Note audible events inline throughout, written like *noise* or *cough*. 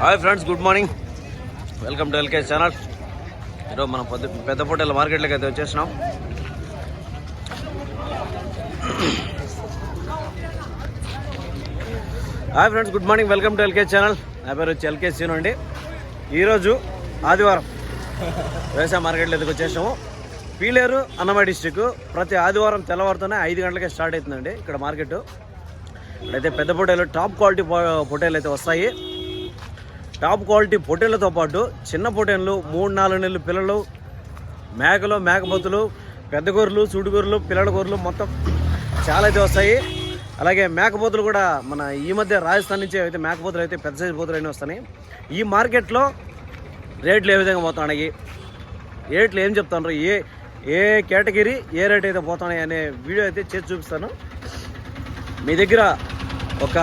Hi friends good morning. Welcome to LK channel. ఈరోజు మనం పెద్ద పెద్ద పొట్టేల మార్కెట్లోకి అయితే వచ్చేసినాం. Hi friends good morning welcome to LK channel. నా పేరు వచ్చి ఎల్కే సీను అండి. ఈరోజు ఆదివారం వ్యవసాయ మార్కెట్లో ఎదుగు వచ్చేసాము పీలేరు అన్నమయ్య డిస్టిక్ ప్రతి ఆదివారం తెల్లవారుతోనే ఐదు గంటలకే స్టార్ట్ అవుతుందండి ఇక్కడ మార్కెట్ ఇక్కడైతే పెద్ద పొట్టేలు టాప్ క్వాలిటీ పొ- పొట్టేలు అయితే వస్తాయి. టాప్ క్వాలిటీ పొట్టేళ్ళతో పాటు చిన్న పొట్టేళ్ళు మూడు నాలుగు నెలలు పిల్లలు మేకలు మేకపోతులు పెద్ద గొర్రెలు చూడు గొర్రెలు పిల్లల గొర్రెలు మొత్తం చాలా అయితే వస్తాయి. అలాగే మేకపోతులు కూడా మన ఈ మధ్య రాజస్థాన్ నుంచి అయితే మేకపోతులు అయితే పెద్ద సైజు పోతులు అయినా వస్తున్నాయి ఈ మార్కెట్లో రేట్లు ఏ విధంగా పోతున్నాయి? రేట్లు ఏం చెప్తాను ఏ ఏ కేటగిరీ ఏ రేట్ అయితే పోతున్నాయి అనే వీడియో అయితే చేసి చూపిస్తాను. మీ దగ్గర ఒక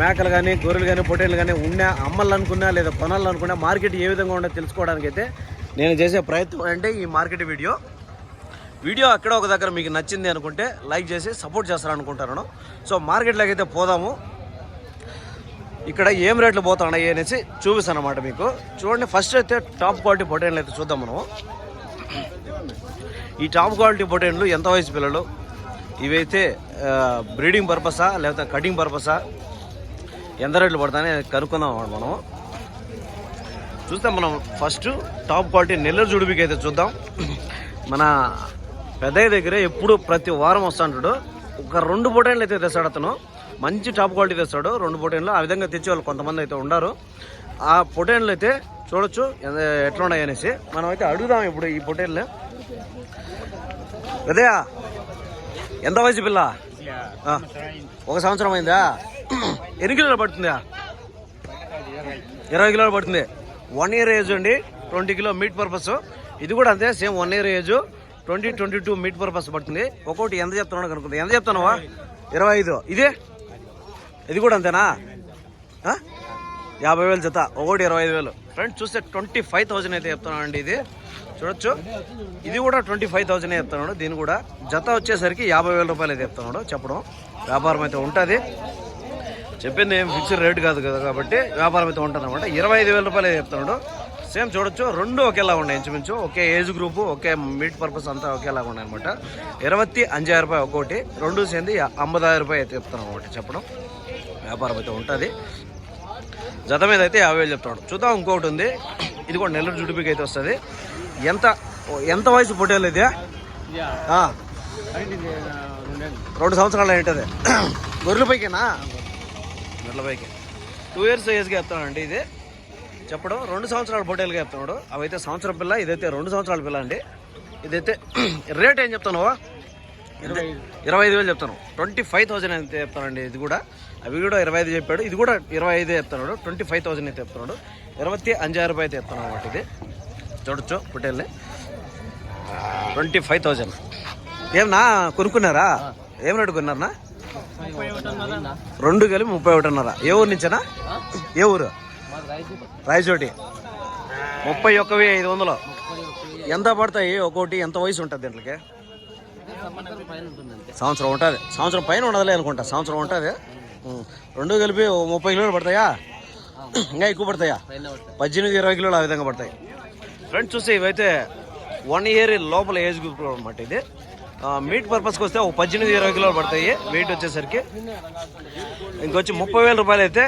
మేకలు కానీ గొర్రెలు కానీ పొట్టేలు కానీ ఉన్నా అమ్మాలనుకున్నా లేదా కొనాలనుకున్నా మార్కెట్ ఏ విధంగా ఉండో తెలుసుకోవడానికి అయితే నేను చేసే ప్రయత్నం అంటే ఈ మార్కెట్ వీడియో. వీడియో అక్కడ ఒక దగ్గర మీకు నచ్చింది అనుకుంటే లైక్ చేసి సపోర్ట్ చేస్తారనుకుంటాను. సో మార్కెట్లోకి అయితే పోదాము. ఇక్కడ ఏం రేట్లు పోతున్నాయి అనేసి చూపిస్తాను అనమాట మీకు. చూడండి ఫస్ట్ అయితే టాప్ క్వాలిటీ పొటేన్లు అయితే చూద్దాం మనం ఈ టాప్ క్వాలిటీ పొటేన్లు ఎంత వయసు పిల్లలు? ఇవైతే బ్రీడింగ్ పర్పసా లేకపోతే కటింగ్ పర్పసా ఎంత రేట్లు పడతాయని కనుక్కుందాం అన్నమాట మనం. చూస్తే మనం ఫస్ట్ టాప్ క్వాలిటీ నెల్లూరు జుడిపికి అయితే చూద్దాం. మన పెద్దయ్య దగ్గర ఎప్పుడు ప్రతి వారం వస్తుంటాడు ఒక రెండు పొటైన్లు అయితే తెస్తాడు అతను. మంచి టాప్ క్వాలిటీ తెస్తాడు. రెండు పొటైన్లు ఆ విధంగా తెచ్చే వాళ్ళు కొంతమంది అయితే ఉన్నారు ఆ పొటైన్లు అయితే చూడొచ్చు ఎట్లా ఉన్నాయి అనేసి. మనం అయితే అడుగుదాం ఇప్పుడు ఈ పొటైన్లు పెద్దయ్య ఎంత వయసు పిల్ల? ఒక సంవత్సరం అయిందా? ఎన్ని కిలోలు పడుతుందా? ఇరవై కిలోలు పడుతుంది. వన్ ఇయర్ ఏజ్ అండి ట్వంటీ కిలో మీట్ పర్పస్ ఇది కూడా అంతే same one year age twenty twenty two meat purpose పడుతుంది. ఒక్కొక్కటి ఎంత చెప్తున్నాడు కనుక్కుంది. ఎంత చెప్తున్నావా? ఇరవై ఐదు. ఇదే? ఇది కూడా అంతేనా? యాభై వేలు జత. ఒకటి ఇరవై ఐదు వేలు. ఫ్రెండ్ చూస్తే ట్వంటీ ఫైవ్ థౌజండ్ అయితే చెప్తున్నానండి ఇది. చూడొచ్చు. ఇది కూడా ట్వంటీ ఫైవ్ థౌజండ్ చెప్తున్నాడు. దీని కూడా జత వచ్చేసరికి యాభై వేల రూపాయలు అయితే చెప్తున్నాడు. చెప్పడం వ్యాపారం అయితే ఉంటుంది. చెప్పింది ఏం ఫిక్స్డ్ రేట్ కాదు కదా కాబట్టి వ్యాపారం అయితే ఉంటుంది అనమాట ఇరవై ఐదు వేల రూపాయలు చెప్తున్నాడు. సేమ్ చూడొచ్చు రెండు ఒకేలా ఉన్నాయి ఇంచుమించు. ఒకే ఏజ్ గ్రూపు ఒకే మీట్ పర్పస్ అంతా ఒకేలాగా ఉన్నాయి అనమాట ఇరవై అంజాయిరం రూపాయలు ఒక్కోటి రెండు సేంది ఐంబదాయిరం రూపాయలు అయితే చెప్తున్నాం అనమాట చెప్పడం. వ్యాపారం అయితే ఉంటుంది. జత మీద అయితే యాభై వేలు చెప్తాడు చూద్దాం ఇంకొకటి ఉంది. ఇది కూడా నెల్లూరు జుడిపికి అయితే వస్తుంది. ఎంత ఎంత వయసు పొట్టేలు ఇది? రెండు సంవత్సరాలు ఏంటది గొర్రెల పైకేనా? గొర్రెల బైక్ టూ ఇయర్స్ ఏజ్గా చెప్తానండి ఇది. చెప్పడం రెండు సంవత్సరాల పొట్టేలుగా చెప్తున్నాడు. అవైతే సంవత్సరం పిల్ల ఇదైతే రెండు సంవత్సరాల పిల్ల అండి. ఇదైతే *clears throat* రేట్ ఏం చెప్తాను ఇరవై ఐదు వేలు చెప్తాను. ట్వంటీ ఫైవ్ థౌసండ్ అయితే చెప్తానండి ఇది కూడా. అవి కూడా ఇరవై ఐదు చెప్పాడు. ఇది కూడా ఇరవై ఐదు చెప్తున్నాడు. ట్వంటీ ఫైవ్ థౌసండ్ అయితే చెప్తున్నాడు. ఇరవై అంజాయిరం రూపాయలు అయితే చెప్తాను అనమాట ఇది. చూడొచ్చు పుట్టేల్ని. ట్వంటీ ఫైవ్ థౌజండ్ ఏమన్నా కొనుక్కున్నారా? ఏం రేటు కొన్నారనా రెండు కలిపి ముప్పై ఒకటిన్నర. ఏ ఊరు నుంచేనా? ఏ ఊరు? రాయచోటి. ముప్పై ఒక్కవి ఐదు వందలు. ఎంత పడతాయి? ఒక్కోటి ఎంత వయసు ఉంటుంది దీంట్లోకి? సంవత్సరం ఉంటుంది. సంవత్సరం పైన ఉండదులే అనుకుంటా. సంవత్సరం ఉంటుంది. రెండు కలిపి ఓ ముప్పై కిలోలు పడతాయా? ఇంకా ఎక్కువ పడతాయా? పద్దెనిమిది ఇరవై కిలోలు ఆ విధంగా పడతాయి. ఫ్రెండ్స్ చూస్తే ఇవైతే వన్ ఇయర్ లోపల ఏజ్ గ్రూప్ అనమాట ఇది. మీట్ పర్పస్కి వస్తే ఒక పద్దెనిమిది ఇరవై కిలోలు పడతాయి. వెయిట్ వచ్చేసరికి ఇంకొచ్చి ముప్పై వేల రూపాయలు అయితే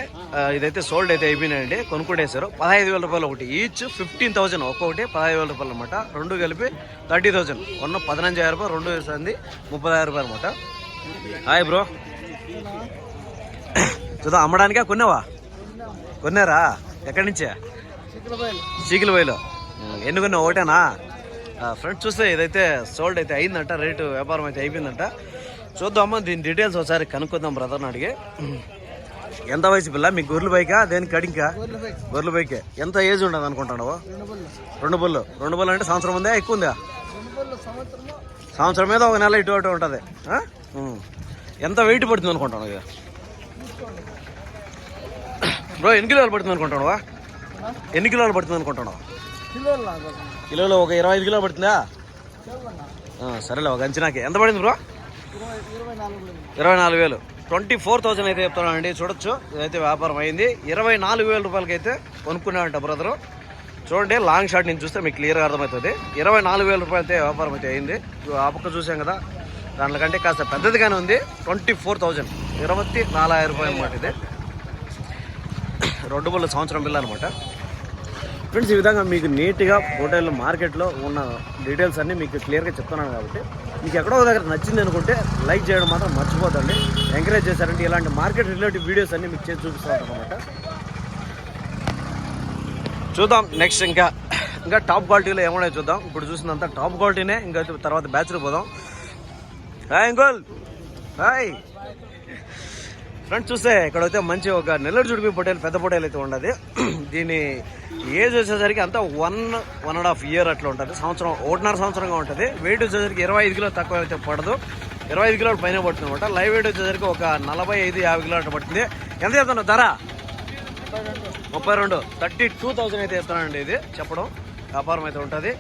ఇదైతే సోల్డ్ అయితే అయిపోయినాయండి. కొనుక్కుంటేశారు. పదహైదు వేల రూపాయలు ఒకటి ఈచ్ ఫిఫ్టీన్ థౌసండ్ ఒక్కొక్కటి పదహైదు వేల రూపాయలు అనమాట రెండు కలిపి థర్టీ థౌసండ్ ఉన్న పదినంజాయిరం రూపాయలు రెండు వేసింది ముప్పై రూపాయలు అనమాట హాయ్ బ్రో చూద్దాం అమ్మడానికా కొన్నావా? కొన్నారా? ఎక్కడి నుంచే? చీకిల బయలు ఎన్ని కొన్నావు? ఒకటేనా? ఫ్రెండ్స్ చూస్తే ఇదైతే సోల్డ్ అయితే అయిందంట రేటు వ్యాపారం అయితే అయిపోయిందంట. చూద్దామా దీని డీటెయిల్స్ ఒకసారి కనుక్కుందాం బ్రదర్ని అడిగి. ఎంత వయసు పిల్ల? మీ గొర్రెల బైకా? దేనికి కడింకా గొర్రెల బైకే. ఎంత ఏజ్ ఉండదు అనుకుంటున్నావు? రెండు బుల్లు రెండు బుల్లు అంటే సంవత్సరం ఉందా? ఎక్కువ ఉందా? సంవత్సరం మీద ఒక నెల ఇటు అటు ఉంటుంది. ఎంత వెయిట్ పడుతుంది అనుకుంటాను ఇక? బ్రో ఎన్ని కిలోలు పడుతుంది అనుకుంటావా ఎన్ని కిలోలు పడుతుంది అనుకుంటున్నావు? కిలోలో ఒక ఇరవై ఐదు కిలోలు పడుతుందా? సరేలే ఒక అంచనాకి. ఎంత పడింది బ్రో? ఇరవై నాలుగు వేలు. ట్వంటీ ఫోర్ థౌసండ్ అయితే చెప్తున్నానండి. చూడొచ్చు. ఇదైతే వ్యాపారం అయింది. ఇరవై నాలుగు వేల రూపాయలకి అయితే కొనుక్కున్నాడంట బ్రదరు. చూడండి లాంగ్ షాట్ నుంచి చూస్తే మీకు క్లియర్గా అర్థమవుతుంది. ఇరవై నాలుగు వేల రూపాయలు అయితే వ్యాపారం అయితే అయింది. ఆ పక్క చూసాం కదా. దానికంటే కాస్త పెద్దదిగానే ఉంది. ట్వంటీ ఫోర్ థౌజండ్ ఇరవై నాలుగు రూపాయలు అనమాట ఇది. రెండు బల్ల సంవత్సరం బిల్ అనమాట ఫ్రెండ్స్ ఈ విధంగా మీకు నీట్గా హోటల్ మార్కెట్లో ఉన్న డీటెయిల్స్ అన్నీ మీకు క్లియర్గా చెప్తున్నాను కాబట్టి మీకు ఎక్కడో ఒక దగ్గర నచ్చింది అనుకుంటే లైక్ చేయడం మాత్రం మర్చిపోతండి ఎంకరేజ్ చేశారంటే ఇలాంటి మార్కెట్ రిలేటివ్ వీడియోస్ అన్నీ మీకు చేసి చూపిస్తాను అనమాట చూద్దాం నెక్స్ట్ ఇంకా. ఇంకా టాప్ క్వాలిటీలో ఏమన్నా చూద్దాం. ఇప్పుడు చూసినంత టాప్ క్వాలిటీనే ఇంకా తర్వాత బ్యాచ్లో పోదాం. Hi uncle. హాయ్. ఫ్రెండ్స్ చూస్తే ఇక్కడైతే మంచి ఒక నెల్లూరు జుడిపి పొటేల్ పెద్ద పొటేల్ అయితే ఉండదు. *clears throat* దీని ఏజ్ వచ్చేసరికి అంతా one one and half year అట్లా ఉంటుంది. సంవత్సరం ఒకటిన్నర సంవత్సరంగా ఉంటుంది. వెయిట్ వచ్చేసరికి ఇరవై ఐదు కిలో తక్కువ అయితే పడదు. ఇరవై ఐదు కిలోలు పైన పడుతుంది అనమాట లైవ్ వెయిట్ వచ్చేసరికి ఒక నలభై ఐదు యాభై కిలో అట్లా పడుతుంది. ఎంత చెప్తున్నా ధర? ముప్పై రెండు. థర్టీ టూ థౌజండ్ అయితే ఇస్తానండి ఇది చెప్పడం. వ్యాపారం అయితే ఉంటుంది.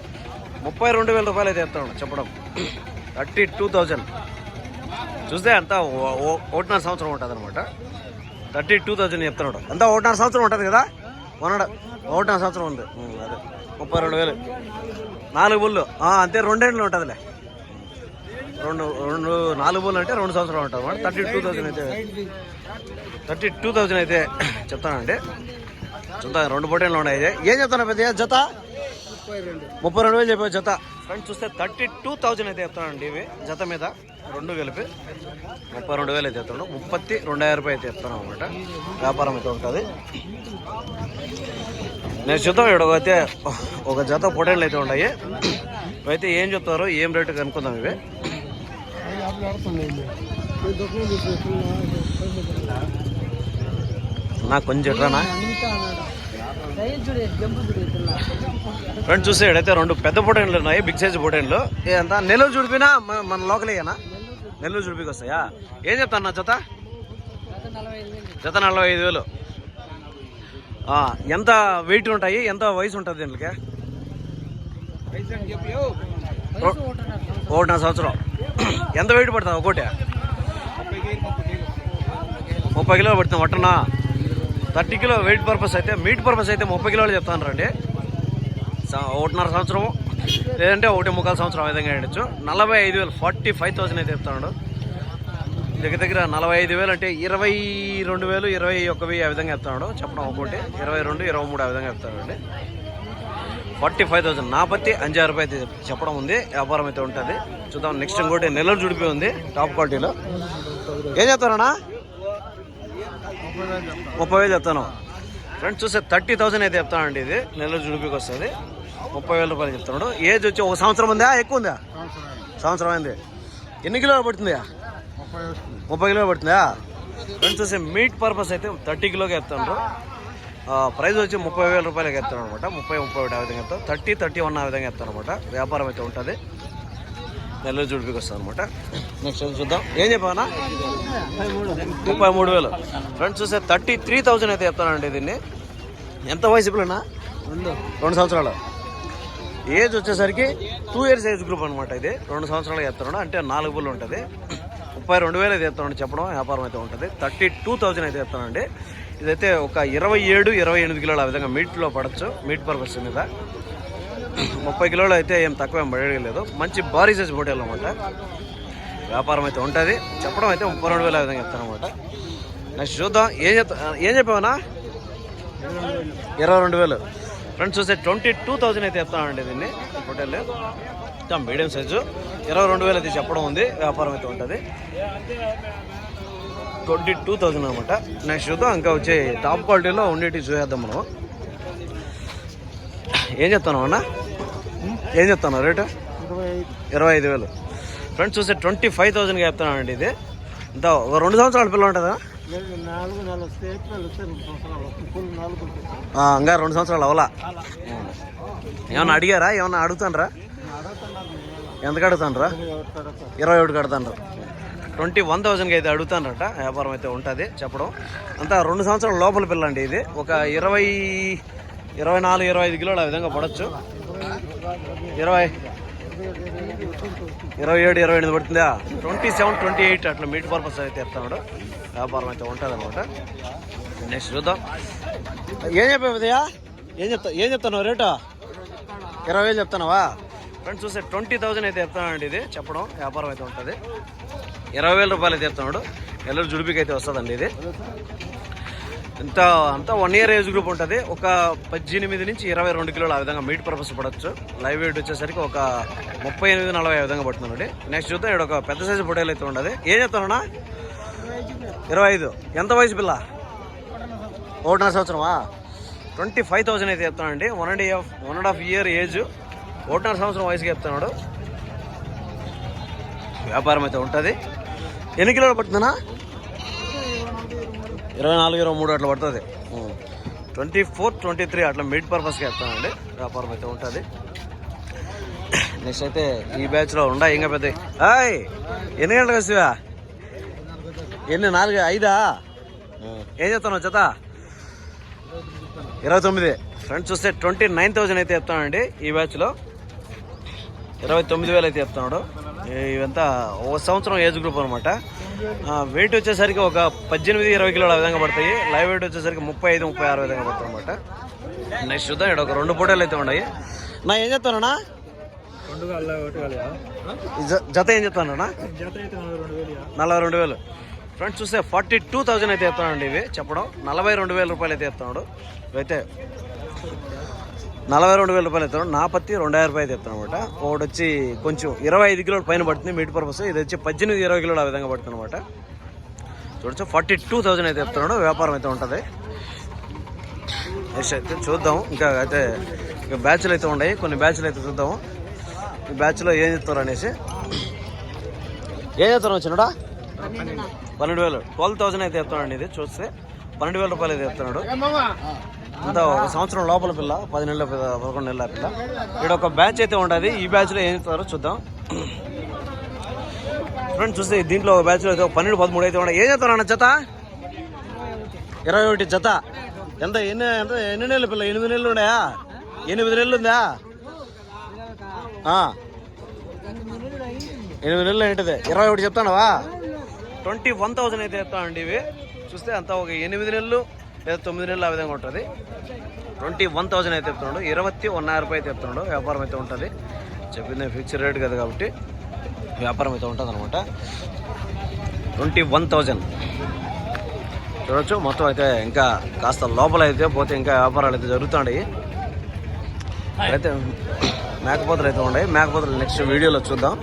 ముప్పై రెండు వేల రూపాయలు అయితే ఇస్తాను చెప్పడం. *clears throat* థర్టీ టూ థౌజండ్ చూస్తే అంతా ఓ- ఓ- ఒకటిన్నర సంవత్సరం ఉంటుంది అనమాట థర్టీ టూ థౌజండ్ చెప్తున్నాడు. అంతా ఒకటిన్నర సంవత్సరం ఉంటుంది కదా? వన్ ఒకటిన్నర సంవత్సరం ఉంది. అదే. ముప్పై రెండు వేలు. నాలుగు బుల్లు. అంతే రెండేళ్ళు ఉంటుందిలే. రెండు రెండు నాలుగు బుల్లు అంటే రెండు సంవత్సరాలు ఉంటుంది అనమాట థర్టీ టూ థౌజండ్ అయితే. థర్టీ టూ థౌజండ్ అయితే చెప్తానండి. చూద్దాం రెండు పొటేళ్ళు ఉన్నాయి. ఏం చెప్తాను పెద్ద జత? ముప్పై రెండు. వేలు చెప్పే జత. ఫ్రెండ్స్ చూస్తే థర్టీ టూ థౌజండ్ అయితే చెప్తానండి ఇవి. జత మీద రెండు కలిపి ముప్పై రెండు వేలు అయితే చెప్తాను ముప్పత్తి రెండాయిరం రూపాయలు అయితే చెప్తాను అనమాట వ్యాపారం అయితే ఉంటుంది. నేను చూద్దాం ఇక్కడ అయితే ఒక జత పొటేళ్ళు అయితే ఉన్నాయి. అయితే ఏం చెప్తారో ఏం రేటు కనుక్కుందాం ఇవి. నాకు కొంచెం ఎట్రానా ఫ్రెండ్స్ చూస్తే ఇక్కడైతే రెండు పెద్ద పొటైన్లు ఉన్నాయి బిగ్ సైజ్ పొటైన్లు ఎంత? నెల్లూరు చూడిపోయినా మన- మన లోకలేనా నెల్లూరు చూడిపికి వస్తాయా? ఏం చెప్తాను నా జత? జత నలభై ఐదు వేలు. ఎంత వెయిట్ ఉంటాయి? ఎంత వయసు ఉంటుంది దీనికి? ఒకటిన్నర సంవత్సరం. ఎంత వెయిట్ పడుతుంది ఒకటి ముప్పై కిలోలు పడుతుంది ఒట్టనా థర్టీ కిలో వెయిట్ పర్పస్ అయితే మీట్ పర్పస్ అయితే ముప్పై కిలోలు చెప్తాను రండి. స- ఒకటిన్నర సంవత్సరం లేదంటే ఒకటి ముక్కాలు సంవత్సరం ఆ విధంగా వేయచ్చు నలభై ఐదు వేలు ఫార్టీ ఫైవ్ థౌసండ్ అయితే చెప్తున్నాడు దగ్గర దగ్గర నలభై ఐదు వేలు అంటే ఇరవై రెండు వేలు ఇరవై ఒక్క వెయ్యి ఆ విధంగా చెప్తాడు చెప్పడం ఒకటి ఇరవై రెండు ఇరవై మూడు ఆ విధంగా చెప్తాడండి ఫార్టీ ఫైవ్ థౌసండ్ నాపత్తి అంజారు రూపాయ అయితే చెప్పడం ఉంది. వ్యాపారం అయితే ఉంటుంది. చూద్దాం నెక్స్ట్ ఇంకోటి నెల్లూరు జుడిపి ఉంది టాప్ క్వాలిటీలో. ఏం చెప్తారన్నా? ముప్పై వేలు చెప్తాను. ఫ్రెండ్స్ చూస్తే థర్టీ థౌసండ్ అయితే చెప్తానండి ఇది. నెల్లూరు జుడిపికి వస్తుంది. ముప్పై వేల రూపాయలు చెప్తున్నాడు. ఏజ్ వచ్చి ఒక సంవత్సరం ఉందా? ఎక్కువ ఉందా? సంవత్సరం అయింది. ఎన్ని కిలోలు పడుతుంది? ముప్పై కిలోలు పడుతుందా? ఫ్రెండ్స్ చూస్తే మీట్ పర్పస్ అయితే థర్టీ కిలోకి చెప్తాను ప్రైస్ వచ్చి ముప్పై వేల రూపాయలకి ఎత్తాను అనమాట ముప్పై ముప్పై ఒకటి ఆ విధంగా ఎత్తాను థర్టీ థర్టీ వన్ ఆ విధంగా ఎత్తాను అనమాట వ్యాపారం అయితే ఉంటుంది. నెల్లూరు జుడిపికి వస్తుంది అనమాట నెక్స్ట్ చూద్దాం. ఏం చెప్పానా ముప్పై మూడు వేలు. ఫ్రెండ్స్ చూస్తే థర్టీ త్రీ థౌజండ్ అయితే చెప్తానండి దీన్ని. ఎంత వయసు పిల్లనా రెండు. సంవత్సరాలు. ఏజ్ వచ్చేసరికి టూ ఇయర్స్ ఏజ్ గ్రూప్ అనమాట ఇది. రెండు సంవత్సరాలు చెప్తున్నాడు అంటే నాలుగు బుల్లు ఉంటుంది. ముప్పై రెండు వేలు అయితే చెప్తాను చెప్పడం వ్యాపారం అయితే ఉంటుంది. థర్టీ టూ థౌజండ్ అయితే చెప్తానండి ఇదైతే ఒక ఇరవై ఏడు ఇరవై ఎనిమిది కిలోలు ఆ విధంగా మీట్లో పడచ్చు. మీట్ పర్పస్ మీద ముప్పై కిలోలు అయితే ఏం తక్కువ ఏం పడేయలేదు మంచి భారీ సైజ్ హోటల్ అనమాట వ్యాపారం అయితే ఉంటుంది. చెప్పడం అయితే ముప్పై రెండు వేల విధంగా చెప్తాను అనమాట నెక్స్ట్ చూద్దాం. ఏం చెప్తా ఏం చెప్పావనా ఇరవై రెండు వేలు. ఫ్రెండ్స్ చూస్తే ట్వంటీ టూ థౌజండ్ అయితే చెప్తానండి దీన్ని హోటల్ మీడియం సైజు ఇరవై రెండు వేలు అయితే చెప్పడం ఉంది. వ్యాపారం అయితే ఉంటుంది. ట్వంటీ టూ థౌజండ్ అనమాట నెక్స్ట్ చూద్దాం ఇంకా వచ్చే టాప్ క్వాలిటీలో ఉండేటివి చూసేద్దాం మనం. ఏం చెప్తాను అన్నా? ఏం చెప్తాను రేటు? ఇరవై ఐదు వేలు. ఫ్రెండ్స్ చూస్తే ట్వంటీ ఫైవ్ థౌజండ్గా చెప్తానండి ఇది. ఇంత ఒక రెండు సంవత్సరాల పిల్ల ఉంటుందా? నాలుగు నాలుగు ఫుల్ నాలుగు ఇంకా రెండు సంవత్సరాలు అవలా. ఏమన్నా అడిగారా? ఏమన్నా అడుగుతానరా? ఎంత అడుగుతానరా? ఇరవై ఒకటి కడతాను ట్వంటీ వన్ థౌసండ్కి అయితే అడుగుతానట వ్యాపారం అయితే ఉంటుంది చెప్పడం. అంతా రెండు సంవత్సరాల లోపల పిల్లండి ఇది. ఒక ఇరవై ఇరవై నాలుగు ఇరవై ఐదు కిలోలు ఆ విధంగా పడవచ్చు ఇరవై. ఇరవై ఏడు ఇరవై ఎనిమిది పడుతుందా? ట్వంటీ సెవెన్ ట్వంటీ ఎయిట్ అట్లా మీట్ పర్పస్ అయితే చెప్తాడు వ్యాపారం అయితే ఉంటుంది అనమాట నెక్స్ట్ చూద్దాం. ఏం చెప్పావు ఉదయా? ఏం చెప్తా ఏం చెప్తున్నావు రేటు? ఇరవై వేలు చెప్తున్నావా? ఫ్రెండ్స్ చూస్తే ట్వంటీ థౌజండ్ అయితే చెప్తానండి ఇది చెప్పడం వ్యాపారం అయితే ఉంటుంది. ఇరవై వేల రూపాయలు అయితే చెప్తున్నాడు ఎల్లరు జుడిపికి అయితే వస్తుందండి ఇది. ఇంత అంతా వన్ ఇయర్ ఏజ్ గ్రూప్ ఉంటుంది. ఒక పద్దెనిమిది నుంచి ఇరవై రెండు కిలోలు ఆ విధంగా మీట్ పర్పస్ పడవచ్చు లైవ్ వెయిట్ వచ్చేసరికి ఒక ముప్పై ఎనిమిది నలభై ఆ విధంగా పడుతుందండి నెక్స్ట్ చూద్దాం ఇక్కడ ఒక పెద్ద సైజు పొటేలు అయితే ఉండదు ఏం చెప్తానన్నా ఇరవై ఐదు. ఎంత వయసు పిల్ల? ఒకటిన్నర సంవత్సరమా? ట్వంటీ ఫైవ్ థౌసండ్ అయితే చెప్తానండి one and half one and half year age ఒకటిన్నర సంవత్సరం వయసుకి చెప్తున్నాడు. వ్యాపారం అయితే ఉంటుంది. ఎన్ని కిలోలు పడుతుందన్నా? ఇరవై నాలుగు ఇరవై మూడు అట్లా పడుతుంది. ట్వంటీ ఫోర్ ట్వంటీ త్రీ అట్లా మిడ్ పర్పస్కి చెప్తానండి. వ్యాపారం అయితే ఉంటుంది. నెక్స్ట్ అయితే ఈ బ్యాచ్లో ఉండా ఇంకా పెద్ద హాయ్ ఎన్ని గంటలకు వస్తావా ఎన్ని నాలుగు ఐదా? ఏం చెప్తాను జత? ఇరవై తొమ్మిది. ఫ్రెండ్స్ చూస్తే ట్వంటీ నైన్ థౌజండ్ అయితే చెప్తానండి ఈ బ్యాచ్లో ఇరవై తొమ్మిది వేలు అయితే చెప్తున్నాడు ఇవంతా ఒక సంవత్సరం ఏజ్ గ్రూప్ అనమాట వెయిట్ వచ్చేసరికి ఒక పద్దెనిమిది ఇరవై కిలోల విధంగా పడతాయి. లైవ్ వెయిట్ వచ్చేసరికి ముప్పై ఐదు ముప్పై ఆరు విధంగా పడుతుంది అనమాట నెక్స్ట్ చూద్దాం ఇక్కడ ఒక రెండు పూటలు అయితే ఉన్నాయి. నా ఏం చెప్తానన్నా జత ఏం చెప్తానన్నా నలభై రెండు వేలు. ఫ్రెండ్స్ చూస్తే ఫార్టీ టూ థౌజండ్ అయితే చెప్తానండి ఇవి. చెప్పడం నలభై రెండు వేల రూపాయలు అయితే చెప్తున్నాడు ఇవైతే నలభై రెండు వేల రూపాయలు ఎత్తాడు నా పత్తి రెండాయిరం రూపాయలు ఎత్తాను అనమాట ఒకటి వచ్చి కొంచెం ఇరవై ఐదు కిలోల పైన పడుతుంది మీట్ పర్పస్. ఇది వచ్చి పద్దెనిమిది ఇరవై కిలోలు ఆ విధంగా పడుతుంది అనమాట చూడొచ్చు ఫార్టీ టూ థౌజండ్ అయితే చెప్తున్నాడు వ్యాపారం అయితే ఉంటుంది. నెక్స్ట్ అయితే చూద్దాం. ఇంకా అయితే ఇక బ్యాచ్లు అయితే ఉన్నాయి. కొన్ని బ్యాచ్లు అయితే చూద్దాము ఈ బ్యాచ్లో ఏం చెప్తారు అనేసి. ఏం చెప్తారు వచ్చినడా పన్నెండు వేలు ట్వెల్వ్ థౌసండ్ అయితే చెప్తానండి ఇది చూస్తే. పన్నెండు వేల రూపాయలు అయితే చెప్తున్నాడు అంత ఒక సంవత్సరం లోపల పిల్ల పది నెలల పదకొండు నెలల పిల్ల. ఇక్కడ ఒక బ్యాచ్ అయితే ఉంటుంది ఈ బ్యాచ్లో ఏం చెప్తారో చూద్దాం. ఫ్రెండ్స్ చూస్తే దీంట్లో ఒక బ్యాచ్లో అయితే పన్నెండు పదమూడు అయితే ఉన్నాయి ఏం చెప్తారు అన్న జత? ఇరవై ఒకటి జత. ఎంత ఎన్ని ఎంత ఎన్ని నెలల పిల్ల? ఎనిమిది నెలలు ఉన్నాయా? ఎనిమిది నెలలు ఉందా. ఎనిమిది నెలలు ఏంటిది? ఇరవై ఒకటి చెప్తానవా ట్వంటీ వన్ థౌసండ్ అయితే చెప్తానండి ఇవి. చూస్తే అంతా ఒక ఎనిమిది నెలలు లేదా తొమ్మిది నెలలు ఆ విధంగా ఉంటుంది. ట్వంటీ వన్ థౌసండ్ అయితే చెప్తున్నాడు ఇరవై వన్ రూపాయి అయితే చెప్తున్నాడు వ్యాపారం అయితే ఉంటుంది. చెప్పింది ఫిక్స్డ్ రేట్ కదా కాబట్టి వ్యాపారం అయితే ఉంటుంది అనమాట ట్వంటీ వన్ థౌజండ్. చూడొచ్చు. మొత్తం అయితే ఇంకా కాస్త లోపల అయితే పోతే ఇంకా వ్యాపారాలు అయితే జరుగుతున్నాయి అయితే మేకపోతలు అయితే ఉన్నాయి. మేకపోతలు నెక్స్ట్ వీడియోలో చూద్దాం.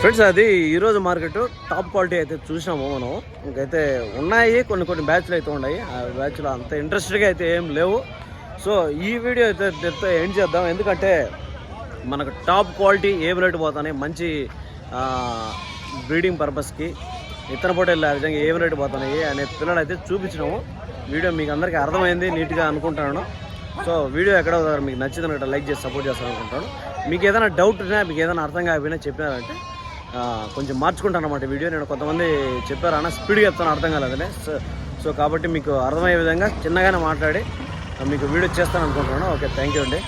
ఫ్రెండ్స్ అది ఈరోజు మార్కెట్ టాప్ క్వాలిటీ అయితే చూసినాము మనం. ఇంకైతే ఉన్నాయి కొన్ని కొన్ని బ్యాచ్లు అయితే ఉన్నాయి. ఆ బ్యాచ్లో అంత ఇంట్రెస్ట్గా అయితే ఏం లేవు. సో ఈ వీడియో అయితే దీంతో ఎండ్ చేద్దాం. ఎందుకంటే మనకు టాప్ క్వాలిటీ ఏ రేటు పోతాయి మంచి బ్రీడింగ్ పర్పస్కి ఇతర పొట్టేళ్ళు ఆ విధంగా ఏం రేటు పోతున్నాయి అనే పిల్లలు అయితే చూపించినాము. వీడియో మీకు అందరికీ అర్థమైంది నీట్గా అనుకుంటున్నాను. సో వీడియో ఎక్కడ మీకు నచ్చిందన్నట్టు లైక్ చేసి సపోర్ట్ చేస్తాను అనుకుంటాను మీకు ఏదైనా డౌట్ ఉన్నా మీకు ఏదైనా అర్థం కాకపోయినా చెప్పినారంటే కొంచెం మార్చుకుంటాను అన్నమాట వీడియో. నేను కొంతమంది చెప్పారు అన్న స్పీడ్గా చెప్తాను అర్థం కాలేదని సో సో కాబట్టి మీకు అర్థమయ్యే విధంగా చిన్నగానే మాట్లాడి మీకు వీడియో చేస్తాను అనుకుంటున్నాను. ఓకే థ్యాంక్ యూ అండి.